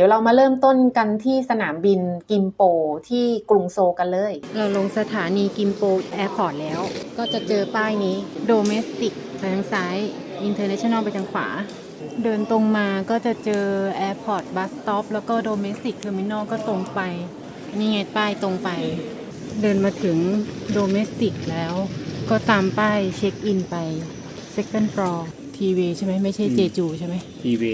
ดี๋ยวเรามาเริ่มต้นกันที่สนามบินกิมโปที่กรุงโซลกันเลย เราลงสถานีกิมโปแอร์พอร์ตแล้ว ก็จะเจอป้ายนี้ Domestic ไปทางซ้าย International ไปทางขวา เดินตรงมาก็จะเจอ Airport Bus Stop แล้วก็ Domestic Terminal ก็ตรงไป นี่ไงป้ายตรงไป เดินมาถึง Domestic แล้ว ก็ตามป้ายเช็คอินไป Second floor ทีเวใช่ไหมไม่ใช่เจจูใช่ไหมทีเว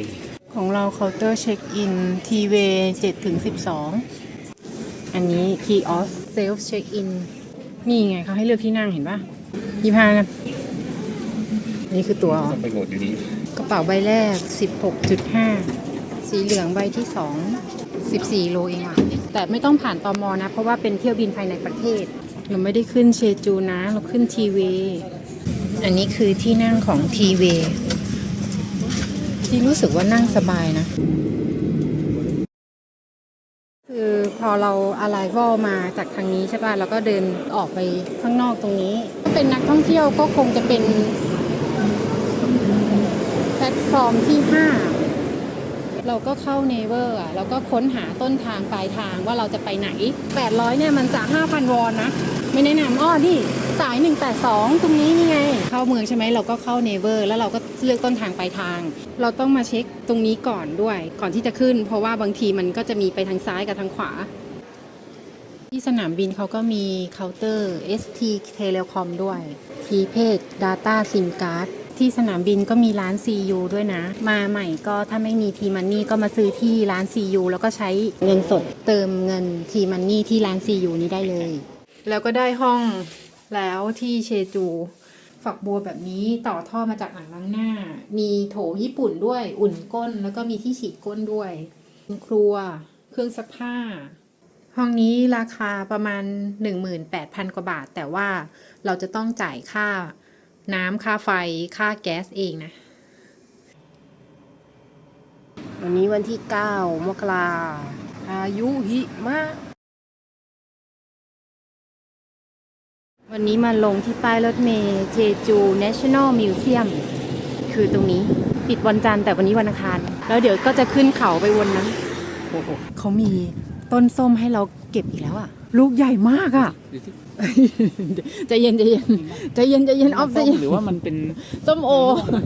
ของเราเคาน์เตอร์เช็คอินทีเว7ถึง12อันนี้คีออสเซลฟ์เช็คอินนี่ไงเขาให้เลือกที่นั่งเห็นปะยี่ห้านะนี่คือตัวไปโหลดอยู่นี้กระเป๋าใบแรก 16.5 สีเหลืองใบที่ 2 14 โลเองอะแต่ไม่ต้องผ่านตอมอนะ เพราะว่าเป็นเที่ยวบินภายในประเทศ เราไม่ได้ขึ้นเชจูนะ เราขึ้นทีเว อันนี้คือที่นั่งของทีเว ที่รู้สึกว่านั่งสบายนะ คือพอเราอะไรก็มาจากทางนี้ใช่ป่ะแล้วก็เดินออกไปข้างนอกตรงนี้เป็นนักท่องเที่ยวก็คงจะเป็นแพลตฟอร์มที่ 5 เราก็เข้าเนเวอร์อะแล้วก็ค้นหาต้นทางปลายทางว่าเราจะไปไหน 800เนี่ยมันจะ5,000 วอนนะ ไม่แนะนำอ้อนี่ สาย 182 ตรงนี้นี่ไง เข้าเมืองใช่ไหมเราก็เข้าเนเวอร์แล้วเราก็เลือกต้นทางปลายทาง เราต้องมาเช็คตรงนี้ก่อนด้วย ก่อนที่จะขึ้น เพราะว่าบางทีมันก็จะมีไปทางซ้ายกับทางขวา ที่สนามบินเขาก็มีเคาน์เตอร์ ST Telecom ด้วย Prepaid Data SIM Card ที่สนามบินก็มีร้าน CU ด้วยนะ มาใหม่ก็ถ้าไม่มีทีมันนี่ก็มาซื้อที่ร้าน CU แล้วก็ใช้เงินสดเติมเงินทีมันนี่ที่ร้าน CU นี้ได้เลย แล้วก็ได้ห้อง แล้วที่เชจู ฝักบัวแบบนี้ต่อท่อมาจากอ่างล้างหน้า มีโถญี่ปุ่นด้วยอุ่นก้น แล้วก็มีที่ฉีดก้นด้วยครัว เครื่องซักผ้า ห้องนี้ราคาประมาณ 18,000 กว่าบาท แต่ว่าเราจะต้องจ่ายค่าน้ำค่าไฟค่าแก๊สเองนะ วันนี้วันที่ 9 มกราอายุหิมะ วันนี้มาลงที่ป้ายรถเมล์เจจู National Museum คือตรงนี้ปิดวันจันทร์แต่วันนี้วันอังคาร แล้วเดี๋ยวก็จะขึ้นเขาไปวนนั้นโอ้โหเขามีต้นส้มให้เราเก็บอีกแล้วอะลูกใหญ่มากอะดูสิใจเย็นใจเย็นใจเย็นใจเย็นออฟใจเย็นหรือว่ามันเป็นส้มโอ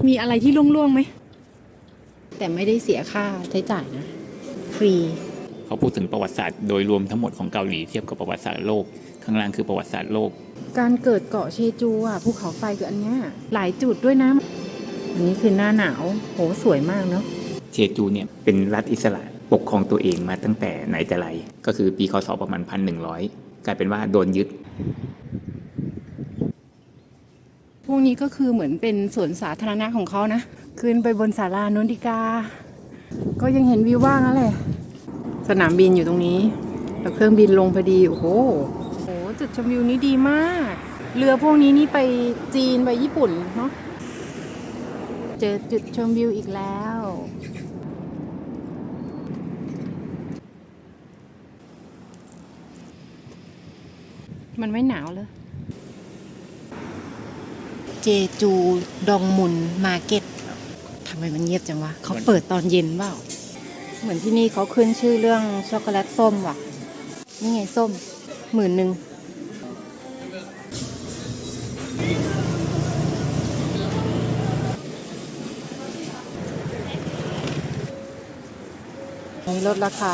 มีอะไรที่ล่วงๆไหม แต่ไม่ได้เสียค่าใช้จ่ายนะ ฟรีเขาพูดถึงประวัติศาสตร์โดยรวมทั้งหมดของเกาหลีเทียบกับประวัติศาสตร์โลก ข้างล่างคือประวัติศาสตร์โลก การเกิดเกาะเชจูอะภูเขาไฟคืออันเนี้ยหลายจุดด้วยนะอันนี้คือหน้าหนาวโหสวยมากเนาะเชจูเนี่ยเป็นรัฐอิสระปกครองตัวเองมาตั้งแต่ไหนแต่ไร ก็คือปีคศประมาณพันหนึ่งร้อยกลายเป็นว่าโดนยึด พวกนี้ก็คือเหมือนเป็นสวนสาธารณะของเขานะขึ้นไปบนศาลานุนดิกา ก็ยังเห็นวิวว่างนั่นแหละสนามบินอยู่ตรงนี้ แล้วเครื่องบินลงพอดี โอ้โหโอ้โหจุ ดชมวิวนี้ดีมาก เรือพวกนี้นี่ไปจีนไปญี่ปุ่นเนาะ เจอจุดชมวิวอีกแล้ว มันไม่หนาวเลย เจจูดองมุนมาร์เก็ตทำไมมันเงียบจังวะเขาเปิดตอนเย็นเปล่า เหมือนที่นี่เขาขึ้นชื่อเรื่องช็อกโกแลตส้มว่ะ นี่ไงส้มหมื่นหนึ่ง นี้ลดราคา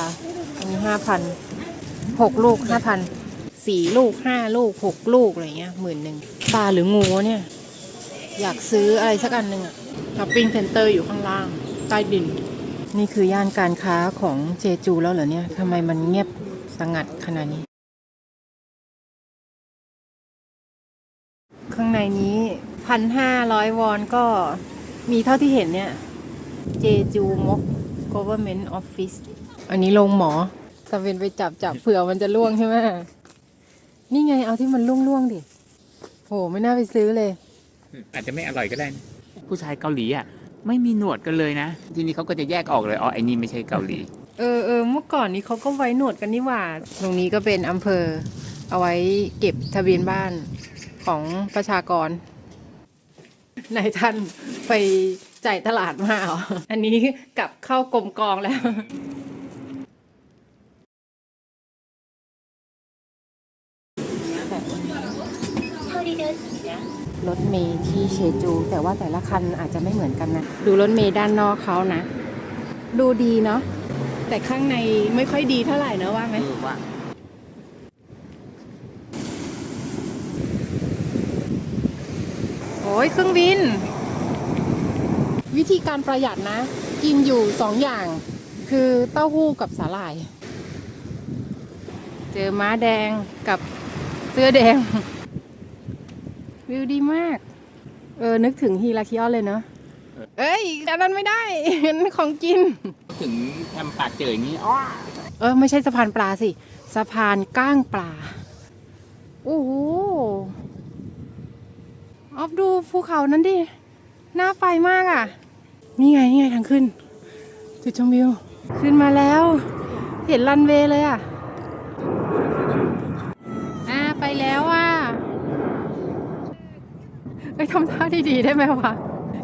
อันนี้ห้าพันหกลูกห้าพันสี่ลูกห้าลูกหกลูกอะไรเงี้ยหมื่นหนึ่งปลาหรืองูเนี่ย อยากซื้ออะไรสักอันหนึ่งอะช้อปปิ้งเซ็นเตอร์อยู่ข้างล่าง ใต้ดิน นี่คือย่านการค้าของเจจูแล้วเหรอเนี่ยทำไมมันเงียบสงัดขนาดนี้ ข้างในนี้พันห้าร้อยวอนก็มีเท่าที่เห็นเนี่ย เจจูมก government office อันนี้ลงหมอตะเวนไปจับจับเผื่อมันจะล่วงใช่ไหมนี่ไงเอาที่มันล่วงล่วงๆดิโหไม่น่าไปซื้อเลย อาจจะไม่อร่อยก็ได้นะผู้ชายเกาหลีอะ ไม่มีหนวดกันเลยนะ ทีนี้เขาก็จะแยกออกเลยอ๋อไอ้นี่ไม่ใช่เกาหลี เออเออเมื่อก่อนนี้เขาก็ไว้หนวดกันนี่หว่า ตรงนี้ก็เป็นอำเภอ เอาไว้เก็บทะเบียนบ้านของประชากรนายท่านไปจ่ายตลาดมาเหรออันนี้กลับเข้ากรมกองแล้ว รถเมย์ที่เชจู แต่ว่าแต่ละคันอาจจะไม่เหมือนกันนะ ดูรถเมย์ด้านนอกเขานะ ดูดีเนาะแต่ข้างในไม่ค่อยดีเท่าไหร่เนอะว่าไหมว่าโอ้ยเครื่องบิน วิธีการประหยัดนะ กินอยู่สองอย่าง คือเต้าหู้กับสาหร่าย เจอม้าแดงกับ เสื้อแดง วิวดีมาก เออ นึกถึงฮีราคิออนเลยเนาะเอ้ยอันนั้นไม่ได้ของกิน ถึงทำปากเจออย่างนี้อ้อเออ ไม่ใช่สะพานปลาสิ สะพานก้างปลา โอ้โห ออฟดูภูเขานั้นดิ น่าไปมากอะ นี่ไง นี่ไงทางขึ้น จุดชมวิว ขึ้นมาแล้ว เห็นรันเวย์เลยอะ อ่า ไป แล้วอะเอ้ยทำท่าดีๆได้ไหมวะ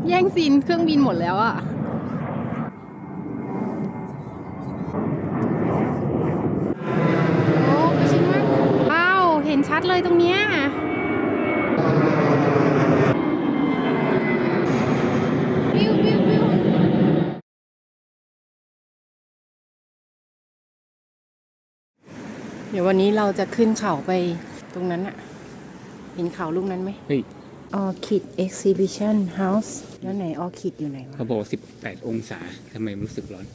แย่งซีนเครื่องบินหมดแล้วอะโอ้ไปชิมมากว้าว เห็นชัดเลยตรงเนี้ยวิววิววิวเดี๋ยววันนี้เราจะขึ้นเขาไป ตรงนั้นอะเห็นเขาลูกนั้นไหมเฮ้ย Orchid Exhibition House แล้วไหน Orchid อยู่ไหนวะเขาบอกสิบแปดองศาทำไมรู้สึกร้อน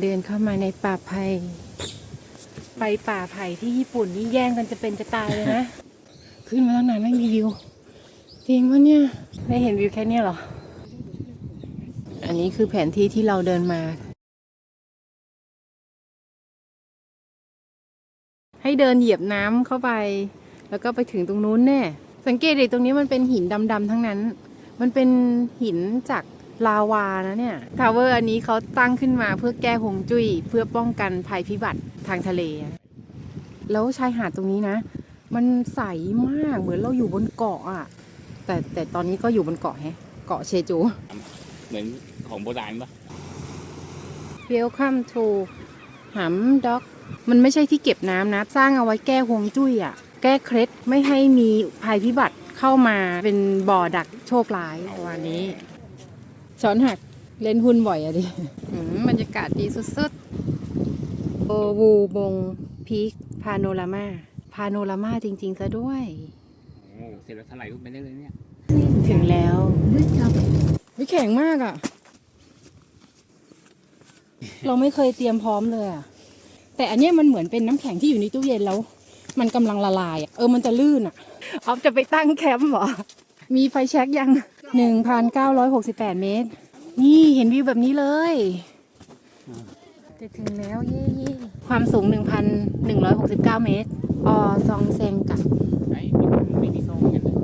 เดินเข้ามาในป่าไผ่ไปป่าไผ่ที่ญี่ปุ่นนี่แย่งกันจะเป็นจะตายเลยนะ ขึ้นมาตั้งนานไม่มีวิวจริงปะเนี่ย ได้เห็นวิวแค่เนี้ยเหรอ อันนี้คือแผนที่ที่เราเดินมา ให้เดินเหยียบน้ำเข้าไป แล้วก็ไปถึงตรงนู้นแน่ สังเกตดิตรงนี้มันเป็นหินดำๆทั้งนั้น มันเป็นหินจากลาวานะเนี่ย ทาวเวอร์อันนี้เขาตั้งขึ้นมาเพื่อแก้หงจุ้ยเพื่อป้องกันภัยพิบัติทางทะเลอะแล้วชายหาดตรงนี้นะ มันใสมากเหมือนเราอยู่บนเกาะอะ แต่แต่ตอนนี้ก็อยู่บนเกาะแฮะ เกาะเชจู เหมือนของโบราณปะ Welcome to หำด็อก มันไม่ใช่ที่เก็บน้ำนะ สร้างเอาไว้แก้ฮวงจุ้ยอะ แก้เคล็ดไม่ให้มีภัยพิบัติเข้ามาเป็นบ่อดักโชคร้ายประมาณนี้ช้อนหักเล่นหุ้นบ่อยอะดิอืมบรรยากาศดีสุดๆโอวูบงพีคพาโนรามาพาโนรามาจริงๆซะด้วยโอ้เสร็จแล้วเท่าไหร่รูปไปได้เลยเนี่ย ถึงแล้ววิแข็งมากอะ่ะเราไม่เคยเตรียมพร้อมเลยอะ่ะ แต่อันเนี้ยมันเหมือนเป็นน้ำแข็งที่อยู่ในตู้เย็นแล้ว มันกำลังละลายอะเออมันจะลื่นอะ่ะออฟจะไปตั้งแคมป์เหรอ มีไฟแช็กยังหนึ่งพันเก้าร้อยหกสิบแปดเมตร นี่เห็นวิวแบบนี้เลยจะถึงแล้วเย่ๆความสูงหนึ่งพันหนึ่งร้อยหกสิบเก้าเมตรออซองเซงกับไอ้ไม่มีโซ่เหมือนกันนะ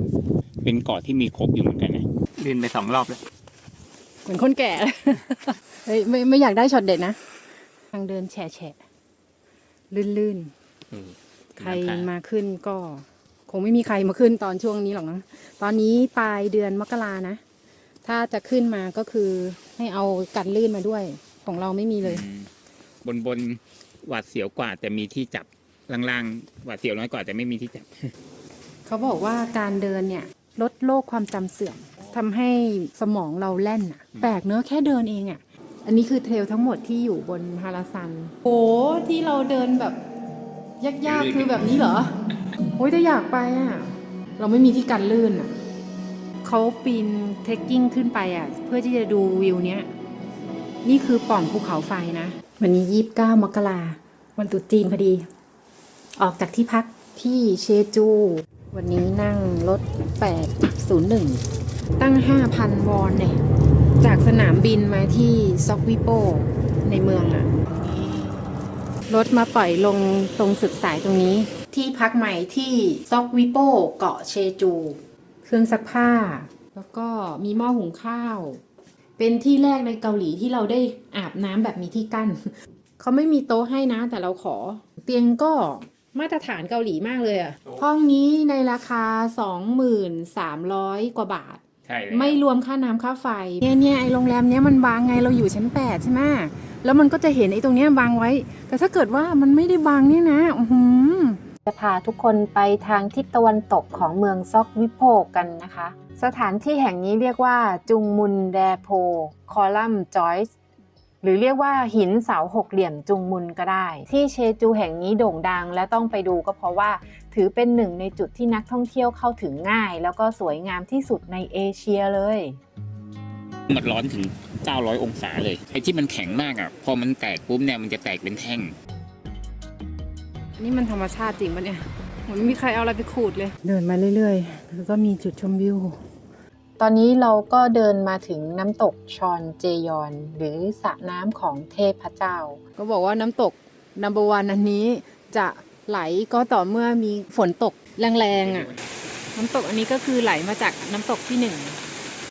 เป็นเกาะที่มีครบอยู่เหมือนกันนะเล่นไปสองรอบแล้วเหมือนคนแก่ เฮ้ยไม่ไม่อยากได้ช็อตเด็ดนะ ทางเดินแฉะแฉะ ลื่นๆ ใครมาขึ้นก็ คงไม่มีใครมาขึ้นตอนช่วงนี้หรอกนะตอนนี้ปลายเดือนมกรานะ ถ้าจะขึ้นมาก็คือให้เอากันลื่นมาด้วย ของเราไม่มีเลยอืมบนบนหวาดเสียวกว่าแต่มีที่จับล่างๆหวาดเสียวน้อยกว่าแต่ไม่มีที่จับ เขาบอกว่าการเดินเนี่ย ลดโรคความจำเสื่อมทำให้สมองเราแล่นอะแปลกเนอะแค่เดินเองอะ อันนี้คือเทรลทั้งหมดที่อยู่บนฮาราซันโอ้ที่เราเดินแบบยากๆ คือแบบนี้เหรอ โอ้ยแต่อยากไปอะเราไม่มีที่กันลื่นอะเขาปีนเทคกิ้งขึ้นไปอะเพื่อที่จะดูวิวเนี้ย นี่คือปล่องภูเขาไฟนะ วันนี้ยี่บเก้ามกราวันตรุษจีนพอดี ออกจากที่พักที่เชจู วันนี้นั่งรถ 801 ตั้ง 5,000 วอนเนี่ย จากสนามบินมาที่ซอกวิโปในเมืองอะรถมาปล่อยลงตรงสุดสายตรงนี้ ที่พักใหม่ที่ซอกวิโปเกาะเชจู เครื่องซักผ้า แล้วก็มีหม้อหุงข้าว เป็นที่แรกในเกาหลีที่เราได้อาบน้ำแบบมีที่กั้นเขาไม่มีโต๊ะให้นะ แต่เราขอ เตียงก็มาตรฐานเกาหลีมากเลยอะห้องนี้ในราคา 23,000กว่าบาท ใช่ไม่รวมค่าน้ำค่าไฟเนี่ยเนี่ยไอโรงแรมเนี้ยมันบางไงเราอยู่ชั้น8ใช่ไหมแล้วมันก็จะเห็นไอ้ตรงเนี้ยบางไว้ แต่ถ้าเกิดว่ามันไม่ได้บางเนี่ยนะอือหือจะพาทุกคนไปทางทิศตะวันตกของเมืองซอกวิโปกันนะคะ สถานที่แห่งนี้เรียกว่าจุงมุนแดโพคอลัมจอยส์ หรือเรียกว่าหินเสาหกเหลี่ยมจุงมุนก็ได้ ที่เชจูแห่งนี้โด่งดังและต้องไปดูก็เพราะว่า ถือเป็นหนึ่งในจุดที่นักท่องเที่ยวเข้าถึงง่าย แล้วก็สวยงามที่สุดในเอเชียเลยมันร้อนถึง 900 องศาเลยไอ้ที่มันแข็งมากอะ พอมันแตกปุ๊บเนี่ยมันจะแตกเป็นแท่ง นี่มันธรรมชาติจริงปะเนี่ยเหมือนไม่มีใครเอาอะไรไปขูดเลย เดินมาเรื่อยๆแล้วก็มีจุดชมวิว ตอนนี้เราก็เดินมาถึงน้ำตกชอนเจยอน หรือสระน้ำของเทพเจ้า ก็บอกว่าน้ำตกนัมเบอร์วันอันนี้จะไหลก็ต่อเมื่อมีฝนตกแรงๆอะ น้ำตกอันนี้ก็คือไหลมาจากน้ำตกที่หนึ่ง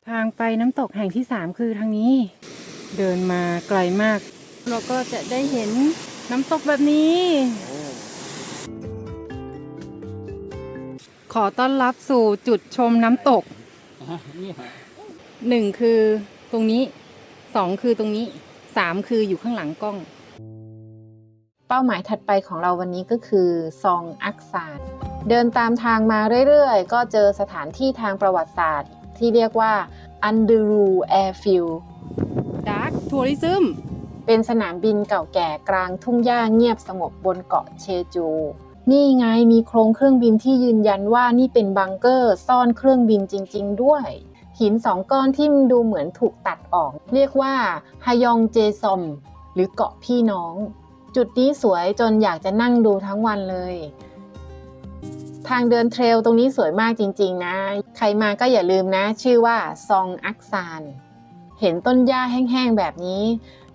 ทางไปน้ำตกแห่งที่สามคือทางนี้ เดินมาไกลมาก เราก็จะได้เห็นน้ำตกแบบนี้ ขอต้อนรับสู่จุดชมน้ำตก หนึ่งคือตรงนี้สองคือตรงนี้สามคืออยู่ข้างหลังกล้อง เป้าหมายถัดไปของเราวันนี้ก็คือซองอักซานเดินตามทางมาเรื่อยๆ ก็เจอสถานที่ทางประวัติศาสตร์ ที่เรียกว่าอันดูรูแอร์ฟิลดาร์ t ทัวริซึมเป็นสนามบินเก่าแก่กลางทุ่งหญ้าเงียบสงบบนเกาะเชจู นี่ไงมีโครงเครื่องบินที่ยืนยันว่านี่เป็นบังเกอร์ซ่อนเครื่องบินจริง ๆ ด้วย หินสองก้อนที่ดูเหมือนถูกตัดออก เรียกว่าฮายองเจซอม หรือเกาะพี่น้อง จุดนี้สวยจนอยากจะนั่งดูทั้งวันเลย ทางเดินเทรลตรงนี้สวยมากจริง ๆ นะ ใครมาก็อย่าลืมนะ ชื่อว่าซองอักซาน เห็นต้นหญ้าแห้งๆแบบนี้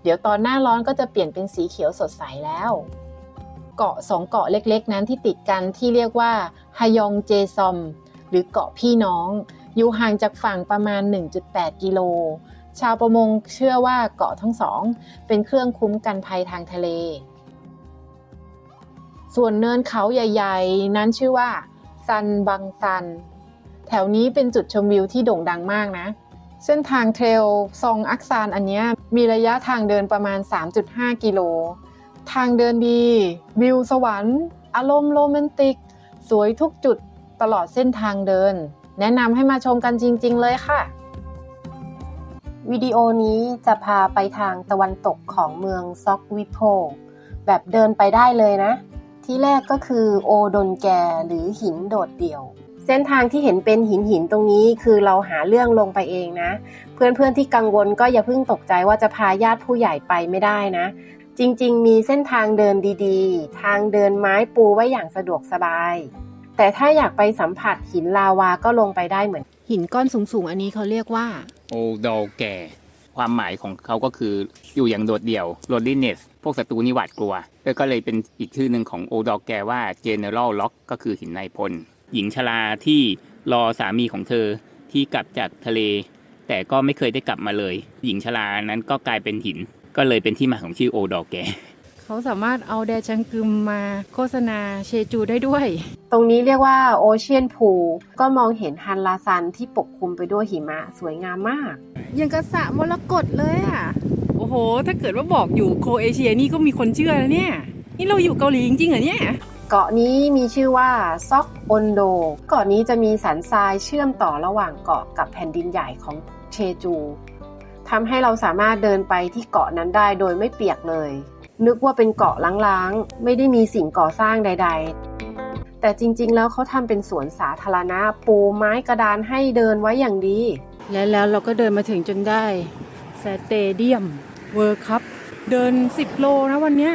เดี๋ยวตอนหน้าร้อนก็จะเปลี่ยนเป็นสีเขียวสดใสแล้ว เกาะสองเกาะเล็กๆ นั้นที่ติดกันที่เรียกว่าฮยองเจซอม หรือเกาะพี่น้อง อยู่ห่างจากฝั่งประมาณ 1.8 กิโล ชาวประมงเชื่อว่าเกาะทั้งสอง เป็นเครื่องคุ้มกันภัยทางทะเล ส่วนเนินเขาใหญ่ๆ นั้นชื่อว่าซันบังซัน แถวนี้เป็นจุดชมวิวที่โด่งดังมากนะ เส้นทางเทรลซองอักซานอันนี้มีระยะทางเดินประมาณ 3.5 กิโล ทางเดินดี วิวสวรรค์ อารมณ์โรแมนติก สวยทุกจุดตลอดเส้นทางเดิน แนะนำให้มาชมกันจริง ๆ เลยค่ะ วิดีโอนี้จะพาไปทางตะวันตกของเมืองซอกวิโพแบบเดินไปได้เลยนะ ที่แรกก็คือโอดนแกหรือหินโดดเดี่ยว เส้นทางที่เห็นเป็นหินหินตรงนี้คือเราหาเรื่องลงไปเองนะ เพื่อนๆที่กังวลก็อย่าเพิ่งตกใจว่าจะพาญาติผู้ใหญ่ไปไม่ได้นะ จริงๆ มีเส้นทางเดินดีๆ ทางเดินไม้ปูไว้อย่างสะดวกสบาย แต่ถ้าอยากไปสัมผัสหินลาวาก็ลงไปได้เหมือน หินก้อนสูงๆ อันนี้เขาเรียกว่า โอดอลแก่ ความหมายของเขาก็คืออยู่อย่างโดดเดี่ยว loneliness พวกศัตรูนี่หวาดกลัว แล้วก็เลยเป็นอีกชื่อหนึ่งของโอดอลแกว่า general lock ก็คือหินนายพล หญิงชราที่รอสามีของเธอที่กลับจากทะเล แต่ก็ไม่เคยได้กลับมาเลย หญิงชรานั้นก็กลายเป็นหิน ก็เลยเป็นที่มาของชื่อโอดอลแก เขาสามารถเอาแดจังกึมมาโฆษณาเชจูได้ด้วย ตรงนี้เรียกว่าโอเชียนพูก็มองเห็นฮันลาซันที่ปกคลุมไปด้วยหิมะสวยงามมาก ยังกระสะมรกตเลยอะ โอ้โห ถ้าเกิดว่าบอกอยู่โครเอเชียนี่ก็มีคนเชื่อแล้วเนี่ย นี่เราอยู่เกาหลีจริงๆเหรอเนี่ย เกาะนี้มีชื่อว่าซอกอนโด เกาะนี้จะมีสันทรายเชื่อมต่อระหว่างเกาะกับแผ่นดินใหญ่ของเชจู ทำให้เราสามารถเดินไปที่เกาะนั้นได้โดยไม่เปียกเลย นึกว่าเป็นเกาะล้างๆ ไม่ได้มีสิ่งก่อสร้างใด ๆ แต่จริงๆ แล้วเขาทำเป็นสวนสาธารณะปูไม้กระดานให้เดินไว้อย่างดี และแล้วเราก็เดินมาถึงจนได้สเตเดียมเวิร์คัพเดิน 10 โลนะวันเนี้ย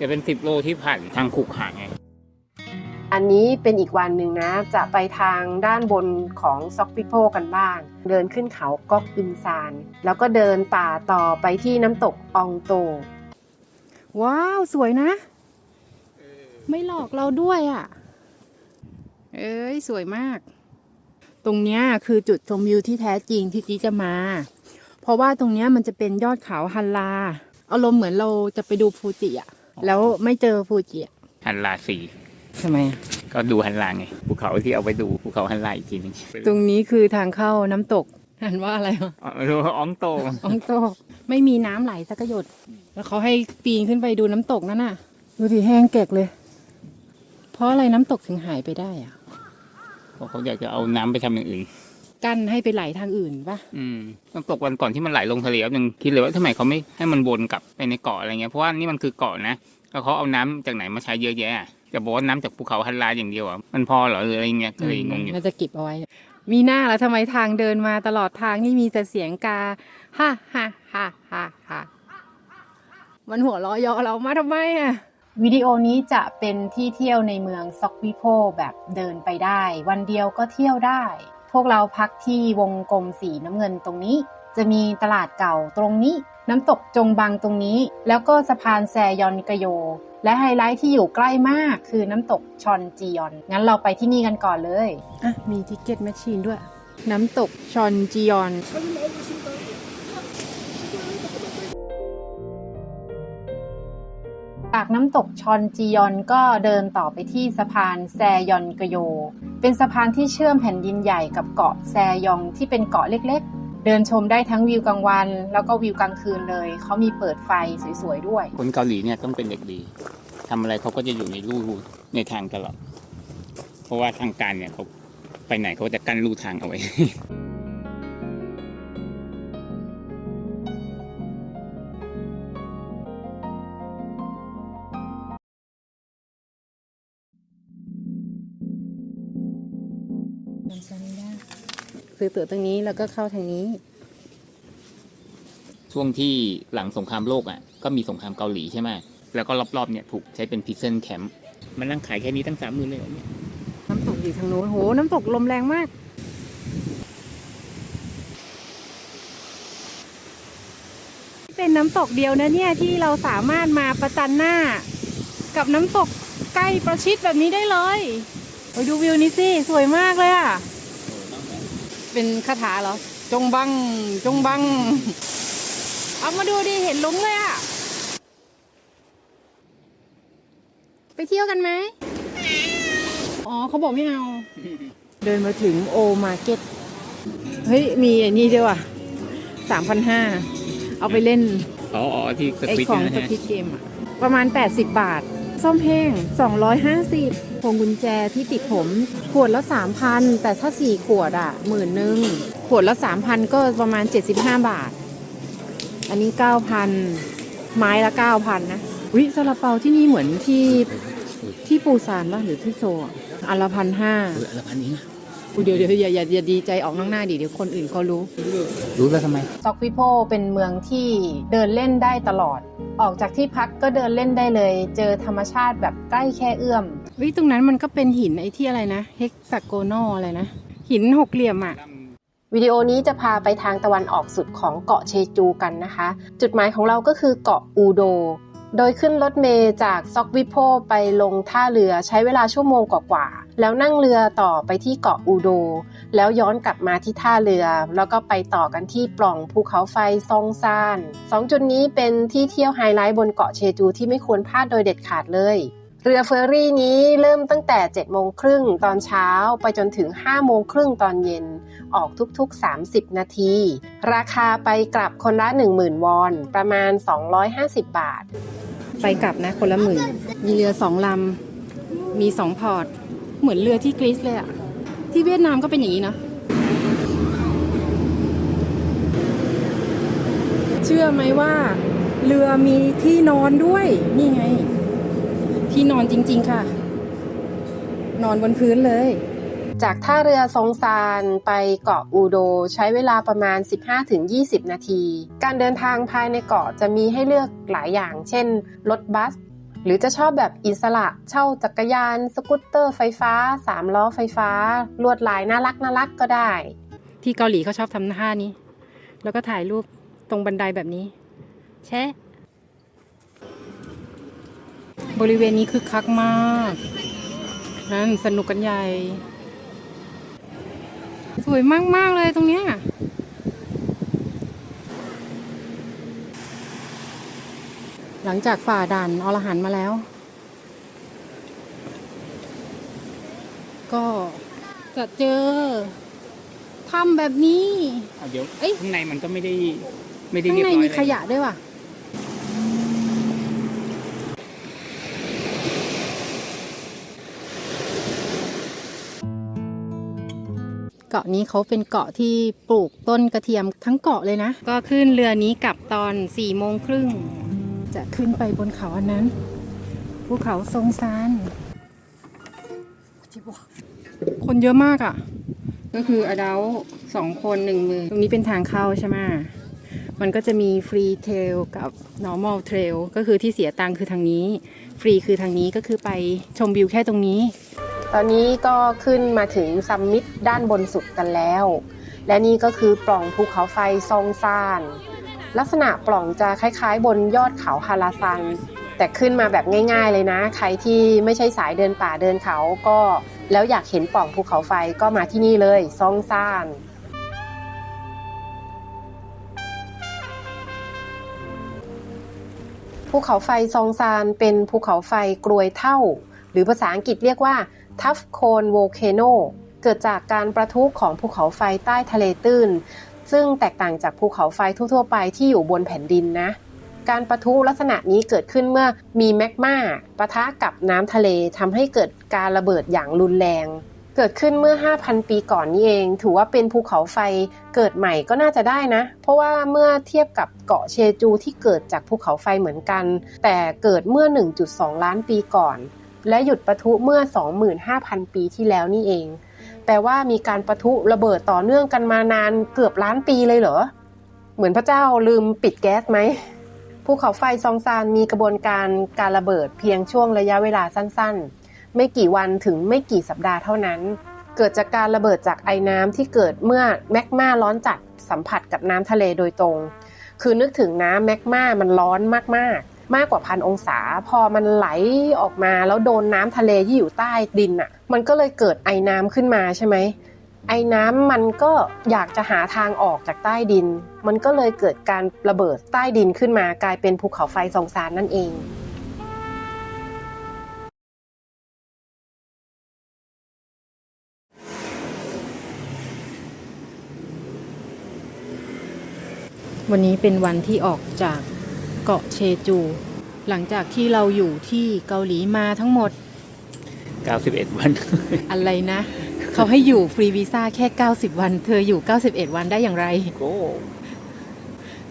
จะเป็นสิบโลที่ผ่านทางขุกขางไง อันนี้เป็นอีกวันหนึ่งนะ จะไปทางด้านบนของซอกปิโปกันบ้าง เดินขึ้นเขาก๊อกอึนซาน แล้วก็เดินป่าต่อไปที่น้ำตกอองโต ว้าว สวยนะ ไม่หลอกเราด้วยอะ่ะ เอ้ย สวยมาก ตรงเนี้ยคือจุดชมวิวที่แท้จริงที่จีจะมา เพราะว่าตรงเนี้ยมันจะเป็นยอดเขาฮันลา อารมณ์เหมือนเราจะไปดูฟูจิอะแล้วไม่เจอฟูจิอะฮันลาสี ทำไมอะก็ดูฮันลาไงภูเขาที่เอาไปดูภูเขาฮันลาอีกทีหนึงตรงนี้คือทางเข้าน้ำตกหันว่าอะไรวะ อ๋อไม่รู้ว่าอองโตอองโตกไม่มีน้ำไหลสักหยด แล้วเขาให้ปีนขึ้นไปดูน้ำตกนั่นน่ะ ดูดิแห้งเกกเลย เพราะอะไรน้ำตกถึงหายไปได้อะเพราะเขาอยากจะเอาน้ำไปทำอย่างอื่น กั้นให้ไปไหลทางอื่นปะอืมน้ำตกวันก่อนที่มันไหลลงทะเลแล้วยังคิดเลยว่าทำไมเขาไม่ให้มันวนกลับไปในเกาะอะไรเงี้ยเพราะว่านี่มันคือเกาะนะแล้วเขาเอาน้ำจากไหนมาใช้เยอะแยะอะ จะบอกว่าน้ำจากภูเขาฮันลาอย่างเดียวอะมันพอเหรอหรืออะไรเงี้ยก็เลยงงอยู่น่าจะเก็บเอาไว้ มีหน้าแล้วทำไมทางเดินมาตลอดทางนี่มีแต่เสียงกาฮ่าฮ่าฮ่าฮ่าฮ่ามันหัวเราะเยาะเรามาทำไมอะวิดีโอนี้จะเป็นที่เที่ยวในเมืองซอกวิโพแบบเดินไปได้ วันเดียวก็เที่ยวได้ พวกเราพักที่วงกลมสีน้ำเงินตรงนี้ จะมีตลาดเก่าตรงนี้ น้ำตกจงบังตรงนี้ แล้วก็สะพานแซยอนกะโย และไฮไลท์ที่อยู่ใกล้มากคือน้ำตกชอนจียอน งั้นเราไปที่นี่กันก่อนเลย อะ มีทิกเก็ตแมชชีนด้วย น้ำตกชอนจียอน จากน้ำตกชอนจียอนก็เดินต่อไปที่สะพานแซยอนกะโย เป็นสะพานที่เชื่อมแผ่นดินใหญ่กับเกาะแซยองที่เป็นเกาะเล็กๆ เดินชมได้ทั้งวิวกลางวัน แล้วก็วิวกลางคืนเลย เขามีเปิดไฟสวยๆด้วย คนเกาหลีเนี่ยต้องเป็นเด็กดีทำอะไรเขาก็จะอยู่ในลู่ในทางตลอด เพราะว่าทางการเนี่ยเขาไปไหนเขาจะกั้นลู่ทางเอาไว้ ซื้อตั๋วตรงนี้แล้วก็เข้าทางนี้ ช่วงที่หลังสงครามโลกอะ ก็มีสงครามเกาหลีใช่ไหมแล้วก็รอบๆเนี่ยถูกใช้เป็นพิเซนแคมป์มันนั่งขายแค่นี้ตั้งสามหมื่นเลยเหรอเนี่ยน้ำตกอยู่ทางโน้นโห น้ำตกลมแรงมากเป็นน้ำตกเดียวนะเนี่ยที่เราสามารถมาประจันหน้า กับน้ำตกใกล้ประชิดแบบนี้ได้เลย ไปดูวิวนี้สิ สวยมากเลยอะ เป็นคาถาเหรอ จงบัง จงบัง เอามาดูดิเห็นลุงเลยอะไปเที่ยวกันไหม อ๋อเขาบอกไม่เอา เดินมาถึงโอมาร์เก็ต เฮ้ย มีอันนี้ด้วยว่ะสามพันห้า เอาไปเล่น อ๋ออ๋อที่สไอควิตของนะสฮะควิตเกมอะประมาณ 80 บาท ส้มแห้ง 250 พวงกุญแจที่ติดผม ขวดละ3,000แต่ถ้า4ขวดอะหมื่นหนึ่งขวดละ3,000ก็ประมาณ75บาท อันนี้9,000ไม้ละ9,000นะวิซาลาเปาที่นี่เหมือนที่ที่ปูซานป่ะหรือที่โซอะอันละพันห้าเออละพันนี้นะ เดี๋ยวเดี๋ยวอย่าอย่าอย่าดีใจออกข้างหน้าดิเดี๋ยวคนอื่นเขารู้ รู้แล้วทำไม ซอกวิโพเป็นเมืองที่เดินเล่นได้ตลอด ออกจากที่พักก็เดินเล่นได้เลย เจอธรรมชาติแบบใกล้แค่เอื้อมวิตรงนั้นมันก็เป็นหินไอ้ที่อะไรนะเฮกซาโกนออะไรนะ หินหกเหลี่ยมอะวิดีโอนี้จะพาไปทางตะวันออกสุดของเกาะเชจูกันนะคะ จุดหมายของเราก็คือเกาะอูโด โดยขึ้นรถเมล์จากซอกวิโพไปลงท่าเรือใช้เวลาชั่วโมงกว่าๆ แล้วนั่งเรือต่อไปที่เกาะอูโด แล้วย้อนกลับมาที่ท่าเรือ แล้วก็ไปต่อกันที่ปล่องภูเขาไฟซองซานสองจุดนี้เป็นที่เที่ยวไฮไลท์บนเกาะเชจูที่ไม่ควรพลาดโดยเด็ดขาดเลยเรือเฟอร์รี่นี้เริ่มตั้งแต่7โมงครึ่งตอนเช้าไปจนถึง5โมงครึ่งตอนเย็น ออกทุกๆ 30 นาที ราคาไปกลับคนละ 10,000 วอน ประมาณ 250 บาท ไปกลับนะคนละหมื่นมีเรือสองลำ มีสองพอร์ต เหมือนเรือที่กรีซเลยอะที่เวียดนามก็เป็นอย่างนี้นะเชื่อไหมว่าเรือมีที่นอนด้วย นี่ไง ที่นอนจริง ๆ ค่ะ นอนบนพื้นเลย จากท่าเรือซงซานไปเกาะอูโดใช้เวลาประมาณ 15-20 นาที การเดินทางภายในเกาะจะมีให้เลือกหลายอย่าง เช่น รถบัส หรือจะชอบแบบอิสระเช่าจักรยาน สกูตเตอร์ไฟฟ้า3ล้อไฟฟ้า ลวดลายน่ารักน่ารักก็ได้ ที่เกาหลีเขาชอบทำท่านี้ แล้วก็ถ่ายรูปตรงบันไดแบบนี้ แชะบริเวณนี้คึกคักมากนั่นสนุกกันใหญ่ สวยมาก ๆ เลยตรงเนี้ย ลังจากฝ่าด่านอรหันมาแล้ว ก็จะเจอทำแบบนี้เดี๋ยวเอ้ข้างในมันก็ไม่ได้ไม่ได้เรียบร้อยข้างในมีขยะด้วยว่ะ เกาะนี้เขาเป็นเกาะที่ปลูกต้นกระเทียมทั้งเกาะเลยนะ ก็ขึ้นเรือนี้กลับตอน4ี่โมงครึ่ง จะขึ้นไปบนเขาอันนั้น ภูเขาทรงซานคนเยอะมากอะ่ะ ก็คืออดัลสองคนหนึ่งมือ ตรงนี้เป็นทางเข้าใช่ไหมมันก็จะมีฟรีเทรลกับ normal trail ก็คือที่เสียตังค์คือทางนี้ ฟรีคือทางนี้ก็คือไปชมวิวแค่ตรงนี้ ตอนนี้ก็ขึ้นมาถึงซัมมิตด้านบนสุดกันแล้ว และนี่ก็คือปล่องภูเขาไฟซองซาน ลักษณะปล่องจะคล้ายๆ บนยอดเขาฮาราซันแต่ขึ้นมาแบบง่าย ๆ เลยนะ ใครที่ไม่ใช่สายเดินป่าเดินเขาก็แล้วอยากเห็นปล่องภูเขาไฟก็มาที่นี่เลยซองซานภูเขาไฟซองซานเป็นภูเขาไฟกรวยเท่า หรือภาษาอังกฤษเรียกว่าทัฟโคนโวเคโนเกิดจากการประทุของภูเขาไฟใต้ทะเลตื้น ซึ่งแตกต่างจากภูเขาไฟทั่วๆ ไปที่อยู่บนแผ่นดินนะ การประทุลักษณะนี้เกิดขึ้นเมื่อมีแมกมาปะทะกับน้ำทะเลทำให้เกิดการระเบิดอย่างรุนแรง เกิดขึ้นเมื่อ 5,000 ปีก่อนนี้เอง ถือว่าเป็นภูเขาไฟเกิดใหม่ก็น่าจะได้นะ เพราะว่าเมื่อเทียบกับเกาะเชจูที่เกิดจากภูเขาไฟเหมือนกัน แต่เกิดเมื่อ 1.2 ล้านปีก่อน และหยุดปะทุเมื่อ 25,000 ปีที่แล้วนี่เอง แปลว่ามีการปะทุระเบิดต่อเนื่องกันมานานเกือบล้านปีเลยเหรอ เหมือนพระเจ้าลืมปิดแก๊สไหมภูเขาไฟซองซานมีกระบวนการการระเบิดเพียงช่วงระยะเวลาสั้นๆ ไม่กี่วันถึงไม่กี่สัปดาห์เท่านั้น เกิดจากการระเบิดจากไอ้น้ำที่เกิดเมื่อแมกมาร้อนจัดสัมผัสกับน้ำทะเลโดยตรง คือนึกถึงน้ำแมกมามันร้อนมากๆ มากกว่าพันองศา พอมันไหลออกมาแล้วโดนน้ำทะเลที่อยู่ใต้ดินอะ มันก็เลยเกิดไอ้น้ำขึ้นมาใช่ไหมไอ้น้ำมันก็อยากจะหาทางออกจากใต้ดิน มันก็เลยเกิดการระเบิดใต้ดินขึ้นมากลายเป็นภูเขาไฟซองซานนั่นเองวันนี้เป็นวันที่ออกจาก เกาะเชจู หลังจากที่เราอยู่ที่เกาหลีมาทั้งหมด 91 วัน อะไรนะ เขาให้อยู่ฟรีวีซ่าแค่ 90 วัน เธออยู่ 91 วันได้อย่างไรโก้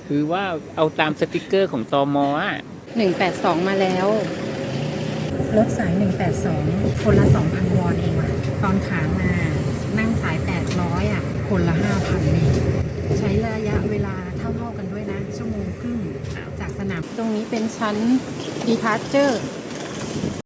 คือว่าเอาตามสติกเกอร์ของตอมอะ182 มาแล้ว รถสาย 182 คนละ 2,000 วอนเองว่ะ ตอนขามา นั่งสาย 800 อะ คนละ 5,000นี่ใช้ระยะเวลา ตรงนี้เป็นชั้นดีพาร์เจอร์